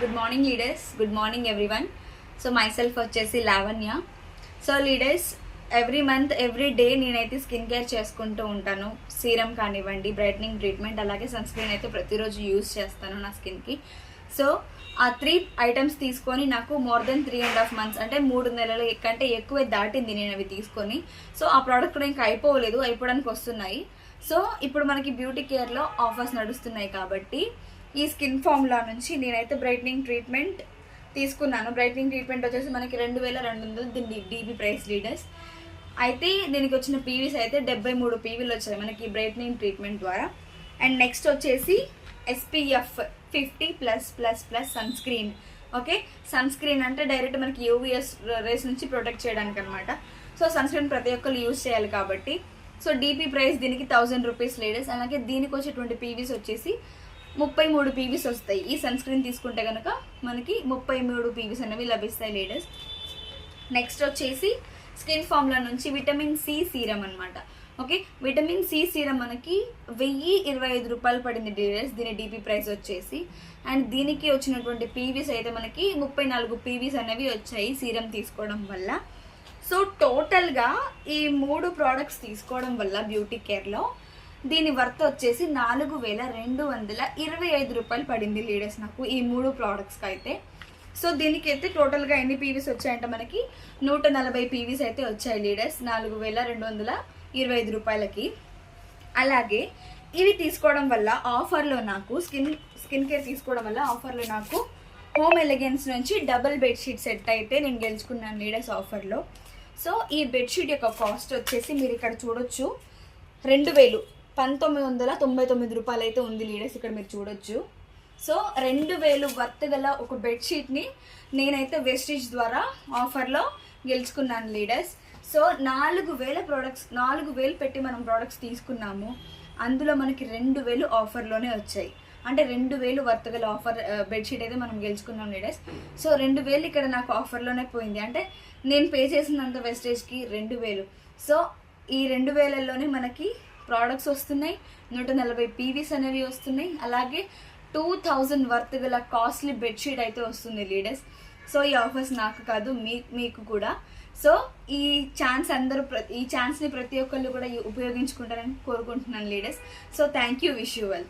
Good morning leaders good morning everyone so my self వచ్చేసి Lavanya. So leaders every month every day నేనైతే skin care చేసుకుంటూ ఉంటాను. Serum కానివ్వండి brightening treatment అలాగే sunscreen అయితే ప్రతిరోజు యూజ్ చేస్తాను నా స్కిన్కి సో ఆ త్రీ ఐటమ్స్ తీసుకొని నాకు more than three and half months అంటే మూడు నెలల కంటే ఎక్కువే దాటింది నేను అవి తీసుకొని. సో ఆ ప్రోడక్ట్ కూడా ఇంకా అయిపోలేదు అయిపోవడానికి వస్తున్నాయి. సో ఇప్పుడు మనకి బ్యూటీ కేర్లో ఆఫర్స్ నడుస్తున్నాయి కాబట్టి ఈ స్కిన్ ఫామ్లా నుంచి నేనైతే బ్రైట్నింగ్ ట్రీట్మెంట్ తీసుకున్నాను. బ్రైట్నింగ్ ట్రీట్మెంట్ వచ్చేసి మనకి రెండు వేల రెండు వందలు దీని డీబీ ప్రైస్ లీడర్స్. అయితే దీనికి వచ్చిన పీవీస్ అయితే డెబ్బై మూడు పీవీలు వచ్చాయి మనకి బ్రైట్నింగ్ ట్రీట్మెంట్ ద్వారా. అండ్ నెక్స్ట్ వచ్చేసి SPF fifty plus plus plus sunscreen okay? Sunscreen అంటే డైరెక్ట్ మనకి యూవీఎస్ రేస్ నుంచి ప్రొటెక్ట్ చేయడానికి అనమాట సో సన్ స్క్రీన్ ప్రతి ఒక్కరు యూజ్ చేయాలి కాబట్టి. సో డీపీ ప్రైస్ దీనికి థౌజండ్ రూపీస్ లేడీస్ అలాగే దీనికి వచ్చేటువంటి పీవీస్ వచ్చేసి ముప్పై మూడు పీవీస్ వస్తాయి. ఈ సన్ స్క్రీన్ తీసుకుంటే కనుక మనకి ముప్పై మూడు పీవీస్ అనేవి లభిస్తాయి లేడీస్. నెక్స్ట్ వచ్చేసి స్కిన్ ఫామ్లో నుంచి విటమిన్ సి సీరం అనమాట ఓకే? విటమిన్ సి సీరం మనకి వెయ్యి ఇరవై ఐదు రూపాయలు పడింది డీటెయిల్స్ దీని డీపీ ప్రైస్ వచ్చేసి. అండ్ దీనికి వచ్చినటువంటి పీవీస్ అయితే మనకి ముప్పై నాలుగు పీవీస్ అనేవి వచ్చాయి సీరం తీసుకోవడం వల్ల. సో టోటల్గా ఈ మూడు ప్రోడక్ట్స్ తీసుకోవడం వల్ల బ్యూటీ కేర్లో దీని వర్త్ వచ్చేసి నాలుగు వేల రెండు వందల ఇరవై ఐదు రూపాయలు పడింది లీడర్స్ నాకు ఈ మూడు ప్రోడక్ట్స్కి అయితే. సో దీనికి అయితే టోటల్గా ఎన్ని పీవీస్ వచ్చాయంటే మనకి? నూట నలభై పీవీస్ అయితే వచ్చాయి లీడర్స్ నాలుగు వేల రెండు వందల ఇరవై ఐదు రూపాయలకి. అలాగే ఇవి తీసుకోవడం వల్ల ఆఫర్లో నాకు స్కిన్ స్కిన్ కేర్ తీసుకోవడం వల్ల ఆఫర్లో నాకు హోమ్ ఎలిగెన్స్ నుంచి డబుల్ బెడ్షీట్ సెట్ అయితే నేను గెలుచుకున్నాను లీడర్స్ ఆఫర్లో సో ఈ బెడ్షీట్ యొక్క కాస్ట్ వచ్చేసి మీరు ఇక్కడ చూడొచ్చు. రెండు వేలు. పంతొమ్మిది వందల తొంభై తొమ్మిది రూపాయలు అయితే ఉంది లీడర్స్ ఇక్కడ మీరు చూడొచ్చు. సో రెండు వేలు వర్త్ గల ఒక బెడ్షీట్ని నేనైతే వెస్టేజ్ ద్వారా ఆఫర్లో గెలుచుకున్నాను లీడర్స్. సో నాలుగు వేల ప్రోడక్ట్స్ నాలుగు వేలు పెట్టి మనం ప్రోడక్ట్స్ తీసుకున్నాము. అందులో మనకి రెండు వేలు ఆఫర్లోనే వచ్చాయి. అంటే రెండు వేలు వర్త్ గల ఆఫర్ బెడ్షీట్ అయితే మనం గెలుచుకున్నాం లీడర్స్. సో రెండు వేలు ఇక్కడ నాకు ఆఫర్లోనే పోయింది. అంటే నేను పే చేసినంత వెస్టేజ్కి రెండు వేలు. సో ఈ రెండు వేలల్లోనే మనకి ప్రోడక్ట్స్ వస్తున్నాయి. నూట నలభై పీవీస్ అనేవి వస్తున్నాయి. అలాగే టూ థౌజండ్ వర్త్ గల కాస్ట్లీ బెడ్షీట్ అయితే వస్తుంది లీడర్స్ సో ఈ ఆఫర్స్ నాకు కాదు మీ మీకు కూడా. సో ఈ ఛాన్స్ అందరూ ప్రతి ఈ ఛాన్స్ని ప్రతి ఒక్కళ్ళు కూడా ఉపయోగించుకుంటారని కోరుకుంటున్నాను leaders so thank you wish you well